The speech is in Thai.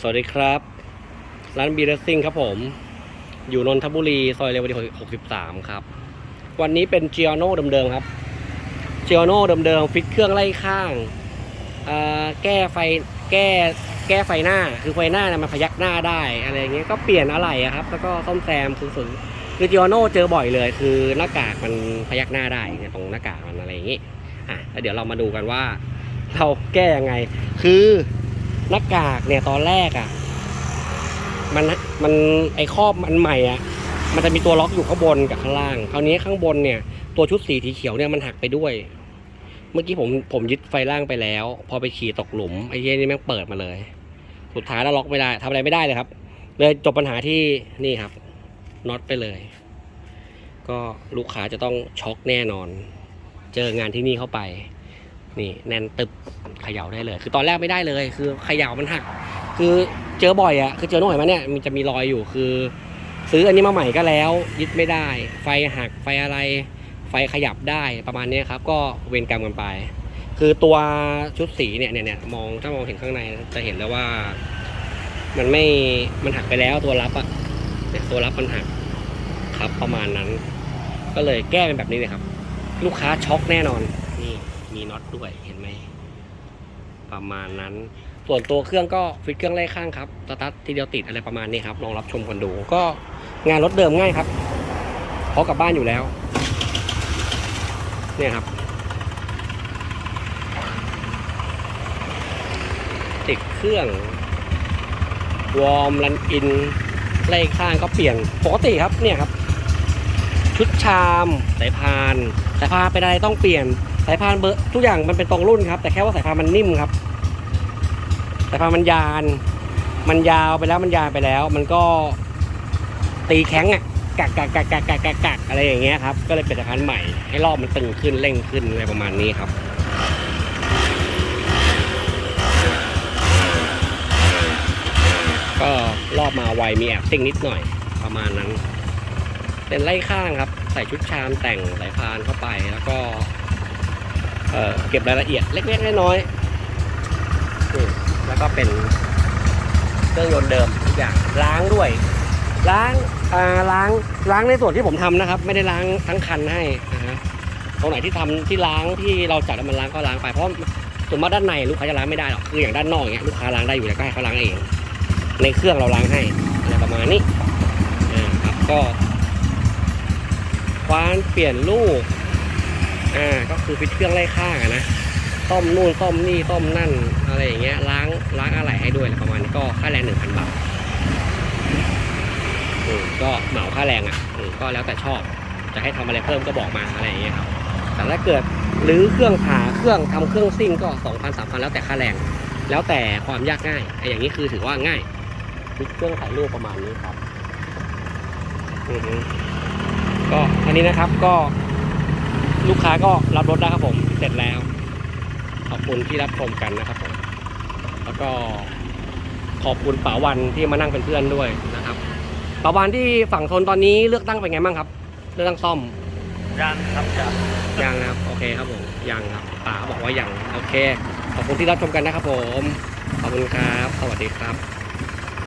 สวัสดีครับ ร้านบีเรสซิ่งครับผม อยู่นนทบุรีซอยเรวดี63 ครับ วันนี้เป็นเจียโน่เดิมๆครับเจียโน่เดิมๆฟิตเครื่องไล่ข้าง แก้ไฟแก้แก้ไฟหน้าคือไฟหน้านี่ยมันพยักหน้าได้อะไรเงี้ยก็เปลี่ยนอะไรครับ แล้วก็ซ่อมแซมคือส่วนคือเจียโน่เจอบ่อยเลย คือหน้ากากมันพยักหน้าได้ตรงหน้ากากมันอะไรอย่างงี้อะแล้วเดี๋ยวเรามาดูกันว่า เราแก้ยังไง คือหน้ากากเนี่ยตอนแรกอะ่ะ มันมันไอครอบมันใหม่อะ่ะ มันจะมีตัวล็อกอยู่ข้างบนกับข้างล่าง คราวนี้ข้างบนเนี่ย ตัวชุดสีสีเขียวเนี่ยมันหักไปด้วย เมื่อกี้ผมผมยึดไฟล่างไปแล้ว พอไปขี่ตกหลุมไอ้เหี้ยนี่แม่งเปิดมาเลย สุดท้ายแล้วล็อกไม่ได้ทำอะไรไม่ได้เลยครับ เลยจบปัญหาที่นี่ครับน็อตไปเลย ก็ลูกค้าจะต้องช็อกแน่นอน เจองานที่นี่เข้าไป นี่แน่นตึบเขย่าได้เลย คือตอนแรกไม่ได้เลย คือเขย่ามันหัก คือเจอบ่อยอะคือเจอโน่เห็นไหมเนี่ยมันจะมีรอยอยู่คือ ซื้ออันนี้มาใหม่ก็แล้ว ยึดไม่ได้ ไฟหักไฟอะไร ไฟขยับได้ประมาณนี้ครับ ก็เวรกรรมกันไป คือตัวชุดสีเนี่ยเนี่ยเนี่ยมองถ้ามองเห็นข้างในจะเห็นแล้วว่า มันไม่มันหักไปแล้วตัวรับอะเนี่ยตัวรับมันหักครับประมาณนั้น ก็เลยแก้เป็นแบบนี้เลยครับ ลูกค้าช็อกแน่นอนนี่ มีน็อตด้วยเห็นไหมประมาณนั้น ส่วนตัวเครื่องก็ฟิตเครื่องไล่ข้างครับสตาร์ททีเดียวติดอะไรประมาณนี้ครับลองรับชมกันดูก็งานรถเดิมง่ายครับเพราะกลับบ้านอยู่แล้ว เนี่ยครับ ติดเครื่องวอร์มรันอินไล่ข้างก็เปลี่ยนปกติครับเนี่ยครับ ชุดชามสายพานสายพานเป็นอะไรต้องเปลี่ยนสายพานเบอร์ทุกอย่างมันเป็นตรงรุ่นครับ แต่แค่ว่าสายพานมันนิ่มครับสายพานมันยาน มันยาวไปแล้วมันยานไปแล้ว มันก็ตีแข็งอะกักกักกักกักกักกักกักอะไรอย่างเงี้ยครับ ก็เลยเป็นสายพานใหม่ ให้รอบมันตึงขึ้นเร่งขึ้นอะไรประมาณนี้ครับก็รอบมาไวมีแอบติ้งนิดหน่อยประมาณนั้น เป็นไล่ข้างครับ ใส่ชุดชามแต่งสายพานเข้าไปแล้วก็เเก็บรายละเอียดเล็กๆน้อยๆนี่แล้วก็เป็นเครื่องยนต์เดิมทุกอย่างล้างด้วย ล้างอ่าล้างล้างในส่วนที่ผมทำนะครับ ไม่ได้ล้างทั้งคันให้นะฮะตรงไหนที่ทำที่ล้างที่เราจัดแล้วมันล้างก็ล้างไปเพราะส่วนมากด้านในลูกค้าจะล้างไม่ได้หรอกคืออย่างด้านนอกเงี้ยลูกค้าล้างได้อยู่แล้วก็ให้เขาล้างเอง ในเครื่องเราล้างให้อะไรประมาณนี้อ่าครับก็ ควานเปลี่ยนลูก อ่า ก็คือฟิตเครื่องไล่ข้างอะนะซ่อมนู่นซ่อมนี่ซ่อมนั่นอะไรอย่างเงี้ยล้างล้างอะไรให้ด้วยอะไรประมาณนี้ก็ค่าแรงหนึ่งพันบาทอืมก็เหมาค่าแรงอะอืมก็แล้วแต่ชอบ จะให้ทำอะไรเพิ่มก็บอกมาอะไรอย่างเงี้ยครับแต่ถ้าเกิดหรือเครื่องผ่าเครื่องทำเครื่องซิ่งก็สองพันสามพันแล้วแต่ค่าแรง แล้วแต่ความยากง่ายไอ้อย่างนี้คือถือว่าง่ายฟิตเครื่องถ่ายรูปประมาณนี้ครับอือฮึ ก็อันนี้นะครับก็ลูกค้าก็รับรถได้ครับผมเสร็จแล้ว ขอบคุณที่รับชมกันนะครับผมแล้วก็ขอบคุณป๋าวันที่มานั่งเป็นเพื่อนด้วยนะครับป๋าวันที่ฝั่งทนตอนนี้เลือกตั้งเป็นไงบ้างครับ เลือกตั้งซ่อมยังครับยังยังนะครับโอเคครับผมยังครับป๋าบอกว่ายังโอเค ขอบคุณที่รับชมกันนะครับผมขอบคุณครับ สวัสดีครับ